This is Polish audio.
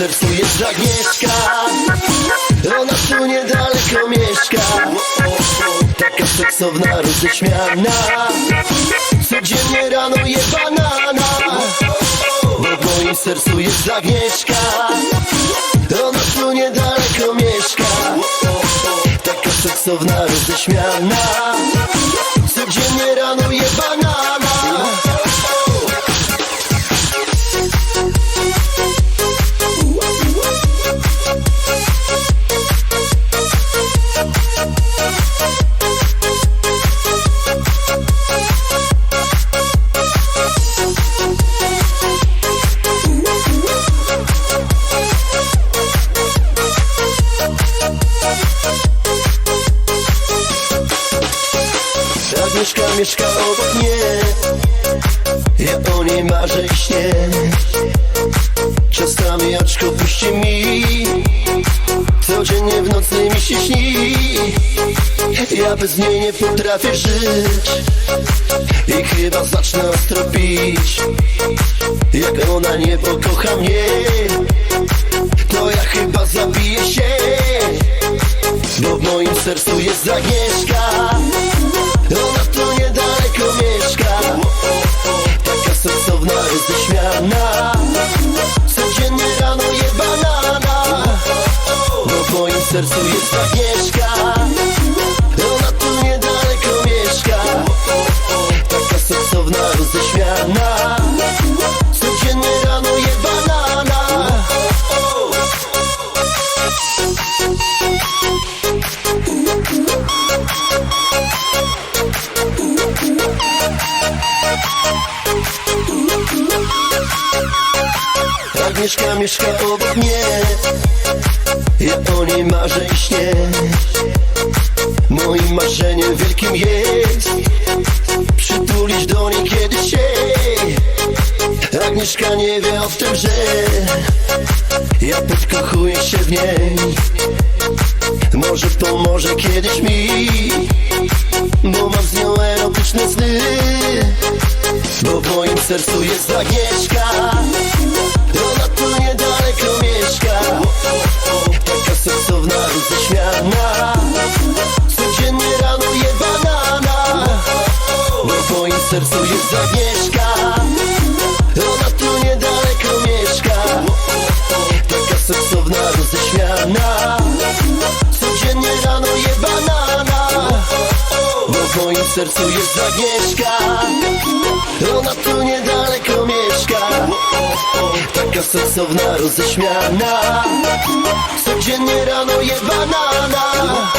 jest Agnieszka. Ona tu niedaleko mieszka. Taka seksowna, roześmiana. Codziennie rano je banana. Bo w moim sercu jest Agnieszka. Ona tu niedaleko mieszka. Taka seksowna, roześmiana. Codziennie rano je banana Agnieszka mieszka obok mnie. Ja o niej marzę i śnię. Czasami oczko puści mi. Codziennie w nocy mi się śni. Ja bez niej nie potrafię żyć. I chyba zacznę ostro pić. Jak ona nie pokocha mnie To ja chyba zabiję się. Bo w moim sercu jest Agnieszka sercu jest Agnieszka Ona tu niedaleko mieszka. Taka seksowna, roześmiana. Codziennie rano je banana. Agnieszka mieszka obok mnie Marzę i śnię Moim marzeniem wielkim jest Przytulić do niej kiedyś się. Agnieszka nie wie o tym, że Ja podkochuję się w niej. Może pomoże kiedyś mi Bo mam z nią erotyczne sny. Bo w moim sercu jest Agnieszka w moim sercu jest Agnieszka Ona tu niedaleko mieszka. Taka seksowna, roześmiana. Codziennie rano je banana. Bo w moim sercu jest Agnieszka Ona tu niedaleko mieszka. Taka seksowna, roześmiana. Codziennie rano je banana